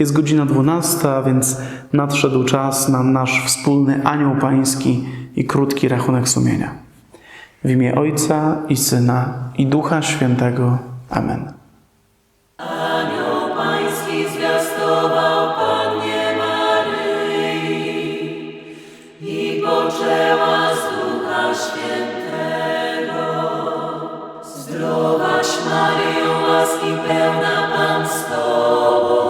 Jest godzina 12, więc nadszedł czas na nasz wspólny anioł pański i krótki rachunek sumienia. W imię Ojca i Syna i Ducha Świętego. Amen. Zdrowaś Maryjo, łaski pełna Pan z Tobą,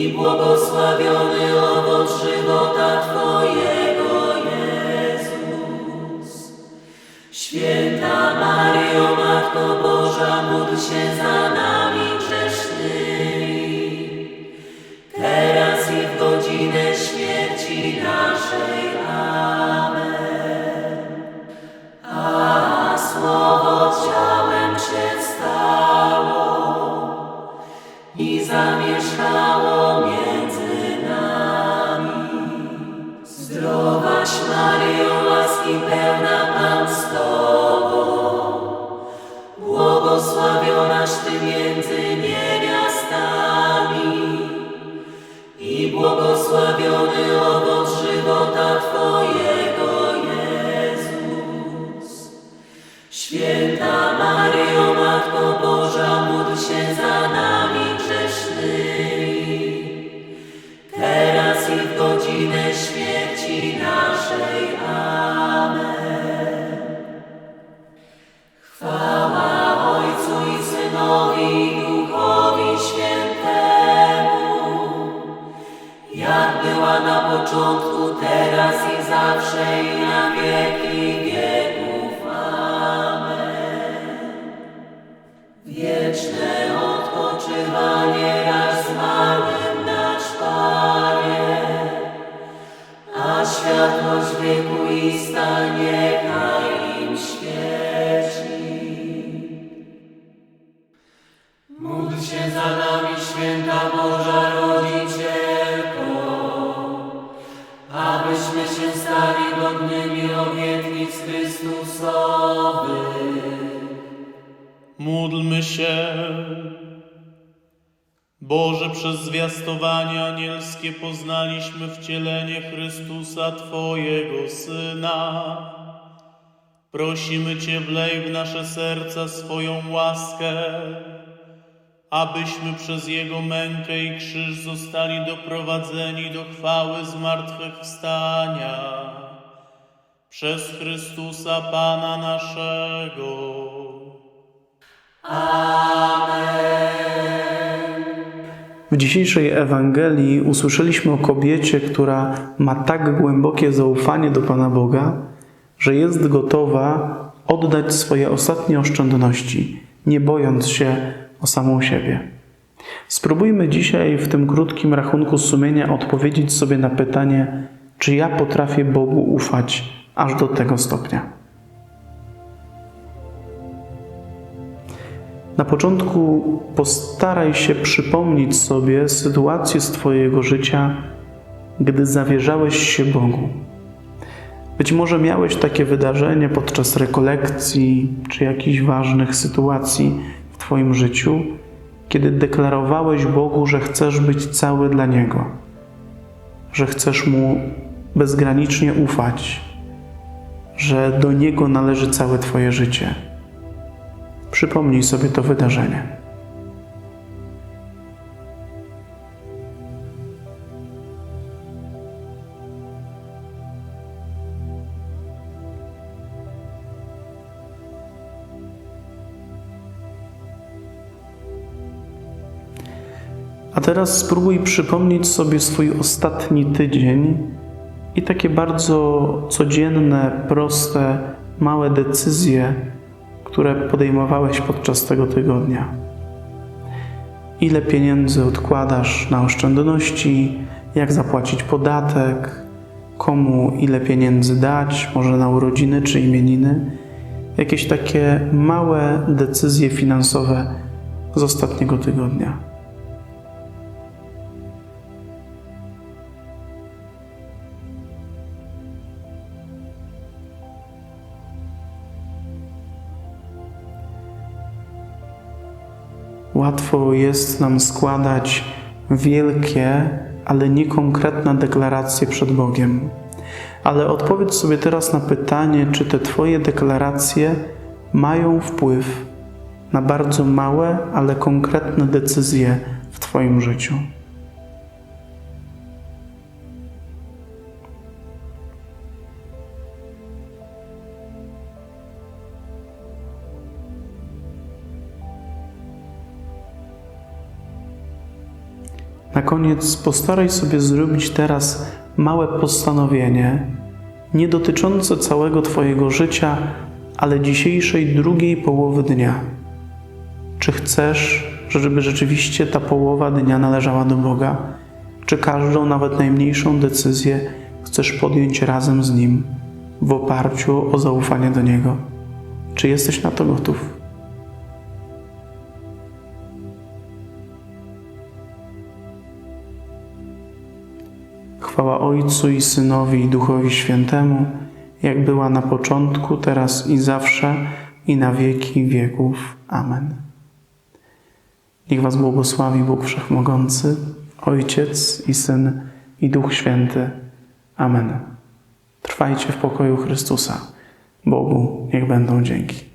I błogosławiony owoc żywota Twojego, Jezus. Święta Maryjo, Matko Boża, módl się za nami grzesznymi, teraz i w godzinę śmierci naszej. Amen. A słowo ciałem się stało i zamieszkało pełna Pan z Tobą, błogosławionaś Ty między niewiastami i błogosławiony owoc żywota Twojego, Jezus. Święta Maryjo, początku, teraz i zawsze i na wieki obietnic Chrystusowych. Módlmy się. Boże, przez zwiastowanie anielskie poznaliśmy wcielenie Chrystusa, Twojego Syna. Prosimy Cię, wlej w nasze serca swoją łaskę, abyśmy przez Jego mękę i krzyż zostali doprowadzeni do chwały zmartwychwstania. Przez Chrystusa Pana naszego. W dzisiejszej Ewangelii usłyszeliśmy o kobiecie, która ma tak głębokie zaufanie do Pana Boga, że jest gotowa oddać swoje ostatnie oszczędności, nie bojąc się o samą siebie. Spróbujmy dzisiaj w tym krótkim rachunku sumienia odpowiedzieć sobie na pytanie, czy ja potrafię Bogu ufać aż do tego stopnia. Na początku postaraj się przypomnieć sobie sytuację z Twojego życia, gdy zawierzałeś się Bogu. Być może miałeś takie wydarzenie podczas rekolekcji czy jakichś ważnych sytuacji w Twoim życiu, kiedy deklarowałeś Bogu, że chcesz być cały dla Niego, że chcesz Mu bezgranicznie ufać, że do Niego należy całe Twoje życie. Przypomnij sobie to wydarzenie. A teraz spróbuj przypomnieć sobie swój ostatni tydzień i takie bardzo codzienne, proste, małe decyzje, które podejmowałeś podczas tego tygodnia. Ile pieniędzy odkładasz na oszczędności, jak zapłacić podatek, komu ile pieniędzy dać, może na urodziny czy imieniny. Jakieś takie małe decyzje finansowe z ostatniego tygodnia. Łatwo jest nam składać wielkie, ale niekonkretne deklaracje przed Bogiem. Ale odpowiedz sobie teraz na pytanie, czy te Twoje deklaracje mają wpływ na bardzo małe, ale konkretne decyzje w Twoim życiu. Na koniec postaraj sobie zrobić teraz małe postanowienie, nie dotyczące całego Twojego życia, ale dzisiejszej drugiej połowy dnia. Czy chcesz, żeby rzeczywiście ta połowa dnia należała do Boga? Czy każdą, nawet najmniejszą decyzję chcesz podjąć razem z Nim, w oparciu o zaufanie do Niego? Czy jesteś na to gotów? Ojcu i Synowi i Duchowi Świętemu, jak była na początku, teraz i zawsze, i na wieki wieków. Amen. Niech Was błogosławi Bóg Wszechmogący, Ojciec i Syn i Duch Święty. Amen. Trwajcie w pokoju Chrystusa. Bogu niech będą dzięki.